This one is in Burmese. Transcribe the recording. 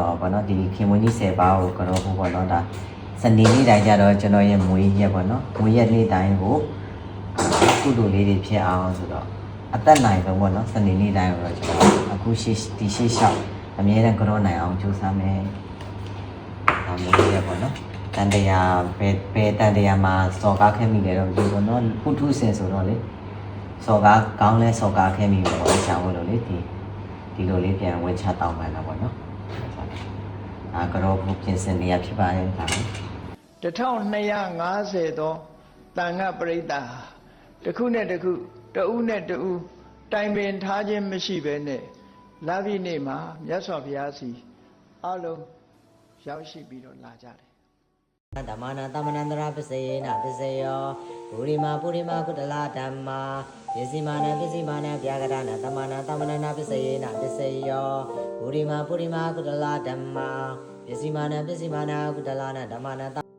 တော့ဘောနော်ဒီခင်မွေးကြီး10ပါးကိုကတော့ဟိုဘောနော်ဒါစနေနေ့တိုင်းကြတော့ကျွန်တော်ရဲ့မွေးရက်ဘောနော်မွေးရက်နေ့တိုင်းကိုကုသိုလ်လေးတွေဖြစ်အောင်ဆိုတော့အသက်နိုင်ဆုံးဘောနော်စနေနေ့တိုင်းကိုတော့ကျွန်တော်အခုရှိဒီရှိလျှောက်အမြဲတမ်းကြောနိုင်အောင်ကြိုးစားမယ်ဒါမျိုးလေးရက်ဘောနော်တန်တရားဘယ်ဘယ်တန်တရားမှာစော်ကားခဲ့မိတယ်တော့ဒီဘောနော်ပုထုဆင်ဆိုတော့လေစော်ကားကောင်းလဲစော်ကားခဲ့မိတယ်ဘောဆရာဝန်လို့လေဒီဒီလိုလေးပြန်ဝင်ချတောင်းပန်တာပေါ့နော် အာကတော့ဘုပြင်စင်နေရဖြစ်ပါတယ်ဒါပဲ1250သောတန်ခပရိသတ်ဟာတစ်ခုနဲ့တစ်ခုတဦးနဲ့တဦးတိုင်ပင်ထားခြင်းမရှိဘဲနဲ့လာပြီနေ့မှာမြတ်စွာဘုရားစီအလုံးရောက်ရှိပြီးတော့လာကြတယ် ဓမ္မနာတမနန္တရာပစ္စယေနပစ္စယောဘူရိမာပုရိမာကုတလာဓမ္မာပစ္စည်းမာနပစ္စည်းမာနဗျာကရဏတမနာတမနနာပစ္စယေနပစ္စယောဘူရိမာပုရိမာကုတလာဓမ္မာပစ္စည်းမာနပစ္စည်းမာနကုတလာနဓမ္မနာ